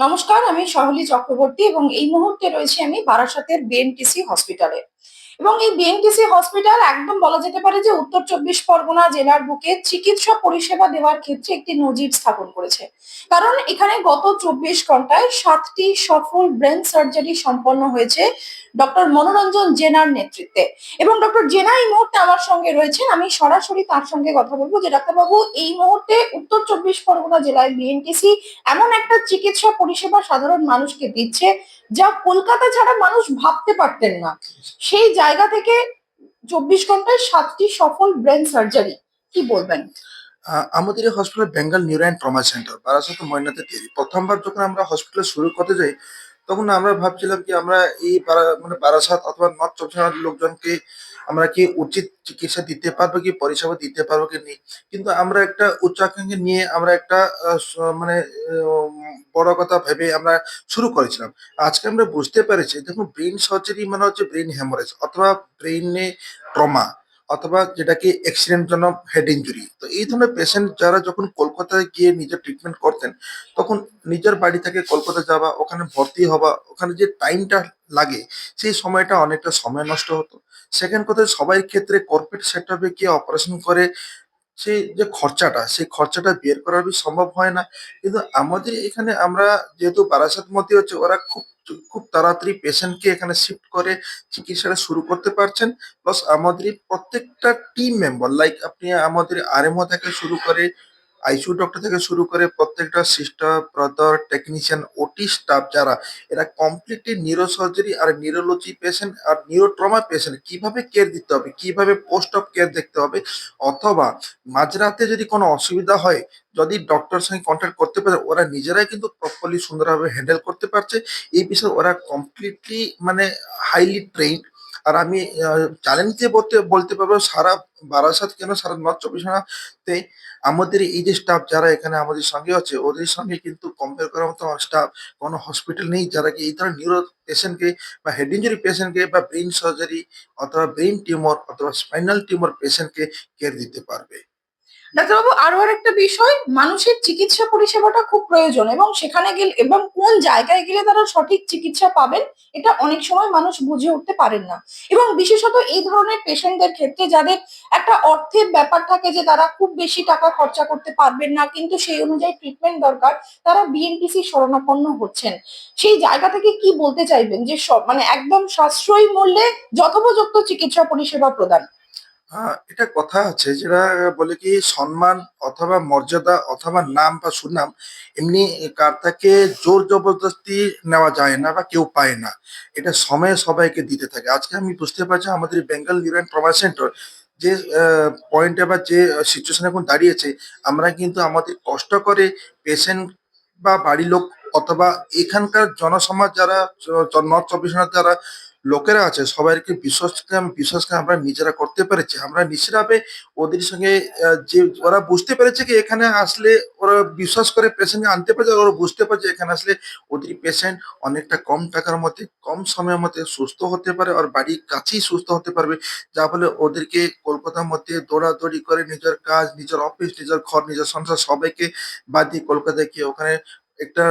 নমস্কার আমি সহলি চক্রবর্তী এবং এই মুহূর্তে রয়েছে আমি বারাসাতের বিএনটিসি হসপিটালে এবং এই বিএনটিসি হসপিটাল একদম বলা যেতে পারে যে উত্তর চব্বিশ পরগনা জেলার বুকে চিকিৎসা পরিষেবা দেওয়ার ক্ষেত্রে একটি নজির স্থাপন করেছে। কারণ এখানে গত চব্বিশ ঘন্টায় সাতটি সফল ব্রেন সার্জারি সম্পন্ন হয়েছে ডক্টর মনোরঞ্জন জেনার নেতৃত্বে। এবং ডক্টর জেনা এই মুহূর্তে আমার সঙ্গে রয়েছেন। আমি সরাসরি তার সঙ্গে কথা বলব যে ডাক্তারবাবু, এই মুহূর্তে উত্তর চব্বিশ পরগনা জেলায় বিএনটিসি এমন একটা চিকিৎসা পরিষেবা সাধারণ মানুষকে দিচ্ছে যা কলকাতা ছাড়া মানুষ ভাবতে পারতেন না। সেই জায়গা থেকে চব্বিশ ঘন্টায় সাতটি সফল ব্রেন সার্জারি, কি বলবেন? আমাদের এই hospital Bengal neuro and trauma centre Barasat ময়নাতে তৈরি। প্রথমবার যখন আমরা হসপিটাল শুরু করতে যাই, তখন আমরা ভাবছিলাম কি আমরা এই মানে বারাসাত অথবা নর্থ চব্বিশ লোকজনকে আমরা কি উচিত চিকিৎসা দিতে পারব কি, পরিষেবা দিতে পারব কি নেই? কিন্তু আমরা একটা উচ্চাকাঙ্ক্ষী নিয়ে আমরা একটা মানে বড় কথা ভেবে আমরা শুরু করেছিলাম। আজকে আমরা বুঝতে পেরেছি, দেখুন ব্রেন সার্জারি মানে হচ্ছে ব্রেন হ্যামারেজ অথবা ব্রেনে ট্রমা অথবা যেটাকে অ্যাক্সিডেন্ট জনক হেড ইঞ্জুরি তো এই ধরনের পেশেন্ট যারা যখন কলকাতায় গিয়ে নিজের ট্রিটমেন্ট করতেন, তখন নিজের বাড়ি থেকে কলকাতা যাওয়া, ওখানে ভর্তি হওয়া, ওখানে যে টাইমটা লাগে, সেই সময়টা অনেকটা সময় নষ্ট হতো। সেকেন্ড কথা, সবাই ক্ষেত্রে কর্পোরেট সেক্টরে গিয়ে অপারেশন করে সেই যে খরচাটা, সেই খরচাটা বের করা সম্ভব হয় না। কিন্তু আমাদের এখানে আমরা যেহেতু বারাসাত মধ্যে হচ্ছে, ওরা খুব খুব তাড়াতাড়ি পেশেন্টকে এখানে শিফট করে চিকিৎসাটা শুরু করতে পারছেন। প্লাস আমাদের প্রত্যেকটা টিম মেম্বার, লাইক আপনি আমাদের আরএমও থেকে শুরু করে আইসিইউ ডক্টর থেকে শুরু করে প্রত্যেকটা sister, brother, technician, OT staff যারা, এরা কমপ্লিটলি নিউরো সার্জারি আর নিউরোলজি পেশেন্ট আর নিউরোট্রমা পেশেন্ট কীভাবে কেয়ার দিতে হবে, কীভাবে পোস্ট অফ কেয়ার দেখতে হবে, অথবা মাঝরাতে যদি কোনো অসুবিধা হয়, যদি ডক্টর সঙ্গে কন্ট্যাক্ট করতে পারে, ওরা নিজেরাই কিন্তু প্রপারলি সুন্দরভাবে হ্যান্ডেল করতে পারছে। এই বিষয়ে ওরা কমপ্লিটলি মানে হাইলি ট্রেন্ড আর আমি চ্যালেঞ্জ দিয়ে বলতে বলতে পারব সারা বারাসাত কেন? সারা নর্থ চব্বিশ পরগনাতে আমাদের এই যে স্টাফ যারা এখানে আমাদের সঙ্গে আছে, ওদের সঙ্গে কিন্তু কম্পেয়ার করার মতো স্টাফ কোনো হসপিটাল নেই যারা কি এই ধরনের নিউরো পেশেন্টকে বা হেড ইঞ্জুরি পেশেন্টকে বা ব্রেন সার্জারি অথবা ব্রেন টিউমার অথবা স্পাইনাল টিউমার পেশেন্টকে কেয়ার দিতে পারবে। ডাক্তারবাবু, আরও আর একটা বিষয়, মানুষের চিকিৎসা পরিষেবাটা খুব প্রয়োজন এবং সেখানে গেলে এবং কোন জায়গায় গেলে তারা সঠিক চিকিৎসা পাবেন, এটা অনেক সময় মানুষ বুঝে উঠতে পারেন না। এবং বিশেষত এই ধরনের পেশেন্টদের ক্ষেত্রে যাদের একটা অর্থের ব্যাপার থাকে যে তারা খুব বেশি টাকা খরচা করতে পারবেন না, কিন্তু সেই অনুযায়ী ট্রিটমেন্ট দরকার, তারা বিএনপিসি শরণাপন্ন হচ্ছেন। সেই জায়গা থেকে কি বলতে চাইবেন? যে সব মানে একদম সাশ্রয়ী মূল্যে যথোপযুক্ত চিকিৎসা পরিষেবা প্রদান। আহ, এটা কথা আছে। যেটা বলে কি সম্মান অথবা মর্যাদা অথবা নাম বা সুনাম এমনি কার থেকে জোর জবরদস্তি নেওয়া যায় না বা কেউ পায় না। এটা সময়ে সবাইকে দিতে থাকে। আজকে আমি বুঝতে পারছি আমাদের বেঙ্গল নিউরো ট্রমা সেন্টার যে পয়েন্টে বা যে সিচুয়েশন এখন দাঁড়িয়েছে আমরা কিন্তু আমাদের কষ্ট করে পেশেন্ট বা বাড়ির লোক অথবা এখানকার জনসমাজ যারা নর্থ চব্বিশ যারা লোকেরা আছে, সবাইকে বিশ্বাসকে আমি বিশ্বাসকে আমরা নিজেরা করতে পেরেছি। আমরা নিজেরাবে ওদের সঙ্গে যে ওরা বুঝতে পেরেছে কি এখানে আসলে ওরা বিশ্বাস করে পেশেন্ট আনতে পারছে, ওরা বুঝতে পারছে এখানে আসলে ওদের পেশেন্ট অনেকটা কম টাকার মধ্যে, কম সময়ের মধ্যে সুস্থ হতে পারে আর বাড়ির কাছেই সুস্থ হতে পারবে। যা ফলে ওদেরকে কলকাতার মধ্যে দৌড়াদৌড়ি করে নিজের কাজ, নিজের অফিস নিজের ঘর, নিজের সংসার সবাইকে বাদ দিয়ে কলকাতায় গিয়ে ওখানে একটা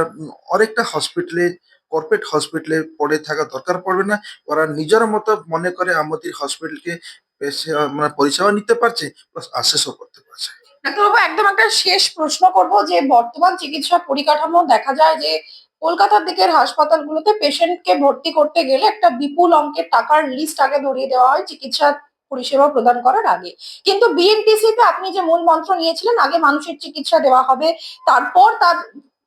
অনেকটা হসপিটালে কর্পোরেট হসপিটালে পড়ে থাকা দরকার পড়বে না। ওরা নিজের মতো মনে করে আমাদের হসপিটালকে মানে পরিষেবা নিতে পারছে প্লাস আশেষও করতে পারছে। ডাক্তারবাবু, একদম একটা শেষ প্রশ্ন করব যে, বর্তমান চিকিৎসা পরিকাঠামো দেখা যায় যে, কলকাতার দিকের হাসপাতালগুলোতে পেশেন্টকে ভর্তি করতে গেলে একটা বিপুল অঙ্কের টাকার লিস্ট আগে ধরিয়ে দেওয়া হয়, চিকিৎসা পরিষেবা প্রদান করার আগে। কিন্তু বিএনটিসি তে আপনি যে মূল মন্ত্র নিয়েছিলেন, আগে মানুষের চিকিৎসা দেওয়া হবে, তারপর তার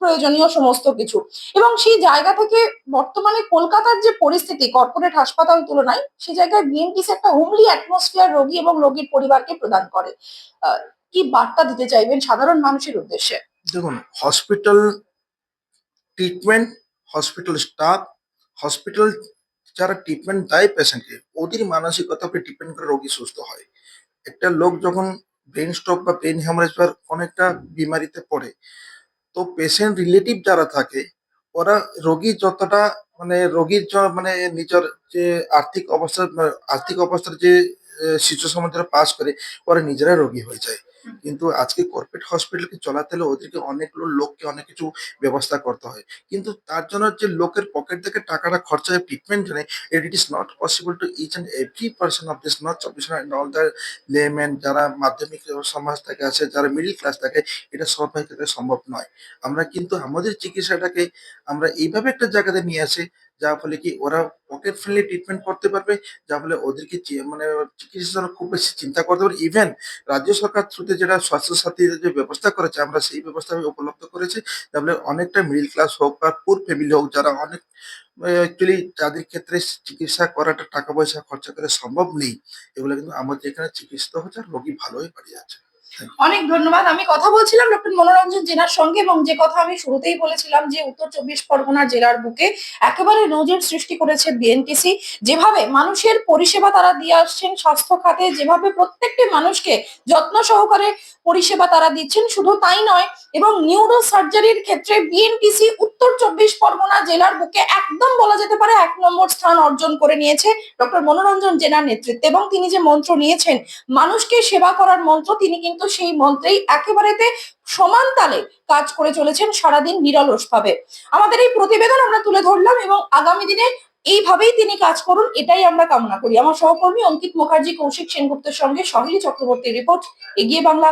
প্রয়োজনীয় সমস্ত কিছু। এবং সেই জায়গা থেকে বর্তমানে কলকাতার যে পরিস্থিতি কর্পোরেট হাসপাতাল তুলনায়, সেই জায়গায় বিএনটিসি একটা হোমলি অ্যাটমসফিয়ার রোগী এবং রোগীর পরিবারকে প্রদান করে। কি বার্তা দিতে চাইবেন সাধারণ মানুষের উদ্দেশ্যে? দেখুন hospital treatment hospital staff hospital যারা ট্রিটমেন্ট দেয় পেশেন্টকে ওদের মানসিকতার উপরে ডিপেন্ড করে রোগী সুস্থ হয়। একটা লোক যখন ব্রেন স্ট্রোক বা ব্রেন হ্যামারেজ বা অনেকটা বিমারিতে পড়ে তো পেশেন্ট রিলেটিভ যারা থাকে, ওরা রোগী যতটা মানে রোগীর মানে নিজের যে আর্থিক অবস্থা, আর্থিক অবস্থার যে সিচুয়েশন মধ্যে পাস করে, ওরা নিজেরাই রোগী হয়ে যায়। কিন্তু আজকে কর্পোরেট হসপিটালকে চলাতে হলে ওদেরকে অনেকগুলো লোককে অনেক কিছু ব্যবস্থা করতে হয়। কিন্তু তার জন্য যে লোকের পকেট থেকে টাকাটা খরচা হয় ট্রিটমেন্ট জন্য it is not possible to each and every person of this not চব্বিশ অল দ্য লেম্যান যারা মাধ্যমিক সমাজ থেকে আছে, যারা মিডিল ক্লাস থাকে, এটা সবাই ক্ষেত্রে সম্ভব নয়। আমরা কিন্তু আমাদের চিকিৎসাটাকে আমরা এইভাবে একটা জায়গাতে নিয়ে আসি যার ফলে কি ওরা পকেট ফ্রেন্ডলি ট্রিটমেন্ট করতে পারবে, যার ফলে ওদেরকে মানে চিকিৎসা খুব বেশি চিন্তা করতে পারে। ইভেন রাজ্য সরকার থ্রুতে যেটা স্বাস্থ্য সাথীর যে ব্যবস্থা করেছে, আমরা সেই ব্যবস্থা উপলব্ধ করেছি। যার ফলে অনেকটা মিডিল ক্লাস হোক বা পুর ফ্যামিলি হোক, যারা অনেক অ্যাকচুয়ালি যাদের ক্ষেত্রে চিকিৎসা করাটা টাকা পয়সা খরচা করে সম্ভব নেই, এগুলো কিন্তু আমাদের এখানে চিকিৎসা হচ্ছে আর রোগী ভালোই বাড়ি আছে। অনেক ধন্যবাদ। আমি কথা বলছিলাম ডক্টর মনোরঞ্জন জেনার সঙ্গে এবং যে কথা আমি শুরুতেই বলেছিলাম যে উত্তর চব্বিশ পরগনা জেলার বুকে একেবারে নজির সৃষ্টি করেছে বিএনটিসি যেভাবে মানুষের পরিষেবা তারা দিয়ে আসছেন স্বাস্থ্য খাতে, যেভাবে প্রত্যেকটি মানুষকে যত্ন সহকারে পরিষেবা তারা দিচ্ছেন, শুধু তাই নয়, এবং নিউরো সার্জারির ক্ষেত্রে বিএনটিসি উত্তর চব্বিশ পরগনা জেলার বুকে একদম বলা যেতে পারে এক নম্বর স্থান অর্জন করে নিয়েছে ডক্টর মনোরঞ্জন জেনার নেতৃত্বে এবং তিনি যে মন্ত্র নিয়েছেন, মানুষকে সেবা করার মন্ত্র তিনি কিন্তু সেই মন্ত্রেই একেবারেতে সমান তালে কাজ করে চলেছেন সারাদিন নিরলস ভাবে আমাদের এই প্রতিবেদন আমরা তুলে ধরলাম এবং আগামী দিনে এইভাবেই তিনি কাজ করুন, এটাই আমরা কামনা করি। আমার সহকর্মী অঙ্কিত মুখার্জি, কৌশিক সেনগুপ্তের সঙ্গে সহিলি চক্রবর্তীর রিপোর্ট, এগিয়ে বাংলা